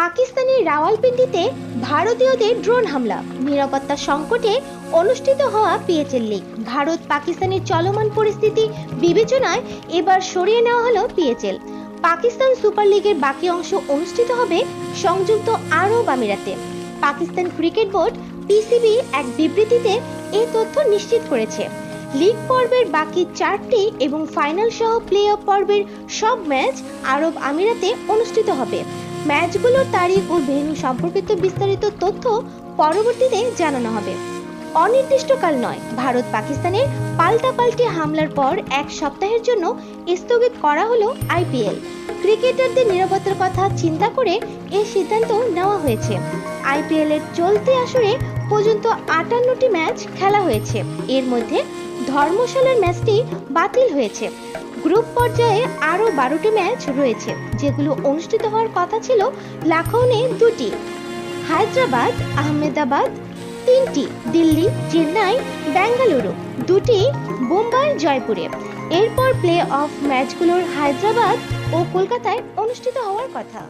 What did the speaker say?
পাকিস্তানের রাওয়ালপিন্ডিতে ভারতীয়দের ড্রোন হামলা। নিরাপত্তা সংকটে অনুষ্ঠিত হওয়া পিএচএল লিগ। ভারত পাকিস্তানের চলমান পরিস্থিতি বিবেচনায় এবার সরিয়ে নেওয়া হলো পিএচএল। পাকিস্তান সুপার লিগের বাকি অংশ অনুষ্ঠিত হবে সংযুক্ত আরব আমিরাতে। পাকিস্তান ক্রিকেট বোর্ড পিসিবি এক বিবৃতিতে এই তথ্য নিশ্চিত করেছে। লিগ পর্বের বাকি চারটি এবং ফাইনাল সহ প্লে অফ পর্বের সব ম্যাচ আরব আমিরাতে অনুষ্ঠিত হবে। ম্যাচগুলোর তারিখ ও ভেন্যু সম্পর্কিত বিস্তারিত তথ্য পরবর্তীতে জানানো হবে। অনির্দিষ্টকাল নয়, ভারত পাকিস্তানের পাল্টাপাল্টি হামলার পর এক সপ্তাহের জন্য স্থগিত করা হলো আইপিএল। ক্রিকেটারদের নিরাপত্তার কথা চিন্তা করে এই সিদ্ধান্ত নেওয়া হয়েছে। আইপিএল এর চলতি আসরে পর্যন্ত আটান্নটি ম্যাচ খেলা হয়েছে। এর মধ্যে ধর্মশালার ম্যাচটি বাতিল হয়েছে। গ্রুপ পর্যায়ে আরও বারোটি ম্যাচ রয়েছে, যেগুলো অনুষ্ঠিত হওয়ার কথা ছিল লাখৌনে দুটি। হায়দ্রাবাদ, আহমেদাবাদ তিনটি, দিল্লি, চেন্নাই ব্যাঙ্গালুরু দুটি, বোম্বাই, জয়পুরে। এরপর প্লে অফ ম্যাচগুলোর হায়দ্রাবাদ ও কলকাতায় অনুষ্ঠিত হওয়ার কথা।